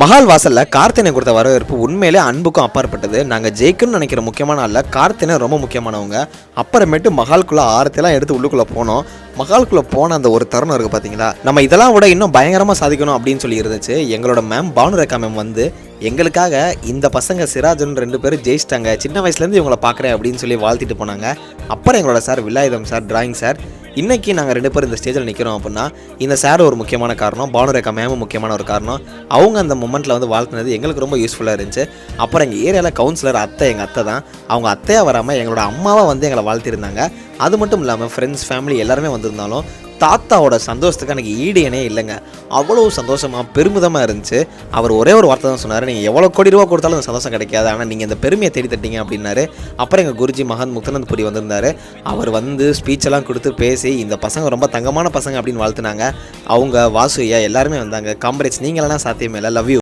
மஹால் வாசல்ல கார்த்தினை கொடுத்த வரவேற்பு உண்மையிலே அன்புக்கும் அப்பாற்பட்டது. நாங்கள் ஜெயிக்கணும்னு நினைக்கிற முக்கியமான ஆள்ல கார்த்தினை ரொம்ப முக்கியமானவங்க. அப்புறமேட்டு மஹால்குள்ளே ஆரத்தெல்லாம் எடுத்து உள்ளுக்குள்ள போனோம். மகால்குள்ளே போன அந்த ஒரு தருணம் இருக்கு பாத்தீங்களா? நம்ம இதெல்லாம் விட இன்னும் பயங்கரமா சாதிக்கணும் அப்படின்னு சொல்லி இருந்துச்சு. எங்களோட மேம் பானுரேகா மேம் வந்து எங்களுக்காக இந்த பசங்க சிராஜன் ரெண்டு பேரும் ஜெயிச்சிட்டாங்க. சின்ன வயசுலேருந்து இவங்களை பார்க்குறேன் அப்படின்னு சொல்லி வாழ்த்திட்டு போனாங்க. அப்புறம் எங்களோட sir Villayutham sir drawing sir இன்றைக்கி நாங்கள் ரெண்டு பேரும் இந்த ஸ்டேஜில் நிற்கிறோம் அப்படின்னா இந்த சார் ஒரு முக்கியமான காரணம் பானுரேகா மேமும் முக்கியமான ஒரு காரணம். அவங்க அந்த மூமெண்ட்டில் வந்து வாழ்த்துனது எங்களுக்கு ரொம்ப யூஸ்ஃபுல்லாக இருந்துச்சு. அப்புறம் எங்கள் ஏரியாவில் கவுன்சிலர் அத்தை எங்கள் அத்தை தான். அவங்க அத்தையாக வராமல் எங்களோட அம்மாவை வந்து எங்களை வாழ்த்திருந்தாங்க அது மட்டும் இல்லாமல் ஃப்ரெண்ட்ஸ் ஃபேமிலி எல்லாருமே வந்திருந்தாலும் தாத்தாவோட சந்தோஷத்துக்கு எனக்கு ஈடு இல்லைங்க. அவ்வளோ சந்தோஷமாக பெருமிதமாக இருந்துச்சு. அவர் ஒரே ஒரு வார்த்தை தான் சொன்னார் நீங்கள் எவ்வளோ கோடி ரூபா கொடுத்தாலும் அந்த சந்தோஷம் கிடைக்காது. ஆனால் நீங்கள் இந்த பெருமையை தேடி தட்டிங்க அப்படின்னாரு. அப்புறம் எங்கள் குருஜி மகன் முக்தனந்த் புரி வந்திருந்தார். அவர் வந்து ஸ்பீச்செல்லாம் கொடுத்து பேசி இந்த பசங்க ரொம்ப தங்கமான பசங்க அப்படின்னு வாழ்த்துனாங்க. அவங்க வாசு ஐயா எல்லாருமே வந்தாங்க. காம்பரேட்ஸ் நீங்களெல்லாம் சாத்தியமே இல்லை. Love you